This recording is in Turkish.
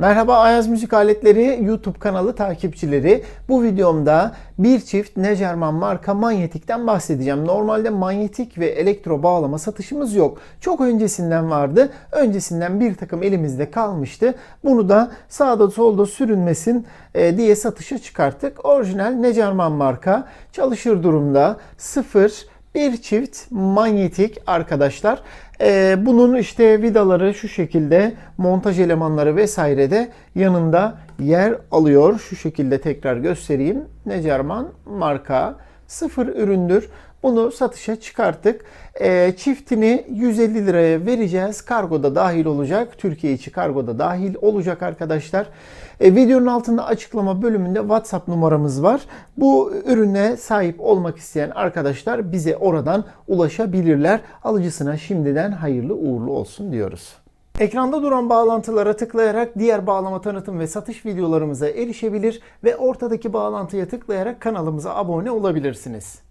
Merhaba Ayaz Müzik Aletleri YouTube kanalı takipçileri. Bu videomda bir çift Necerman marka manyetikten bahsedeceğim. Normalde manyetik ve elektro bağlama satışımız yok. Çok öncesinden vardı. Öncesinden bir takım elimizde kalmıştı. Bunu da sağda solda sürünmesin e, diye satışa çıkarttık. Orijinal Necerman marka çalışır durumda. Sıfır bir çift manyetik arkadaşlar. Ee, bunun işte vidaları şu şekilde montaj elemanları vesaire de yanında yer alıyor. Şu şekilde tekrar göstereyim. Necerman marka sıfır üründür. Bunu satışa çıkarttık. Ee, çiftini 150 liraya vereceğiz. Kargoda dahil olacak. Türkiye içi kargoda dahil olacak arkadaşlar. E, videonun altında açıklama bölümünde WhatsApp numaramız var. Bu ürüne sahip olmak isteyen arkadaşlar bize oradan ulaşabilirler. Alıcısına şimdiden hayırlı uğurlu olsun diyoruz. Ekranda duran bağlantılara tıklayarak diğer bağlama tanıtım ve satış videolarımıza erişebilir ve ortadaki bağlantıya tıklayarak kanalımıza abone olabilirsiniz.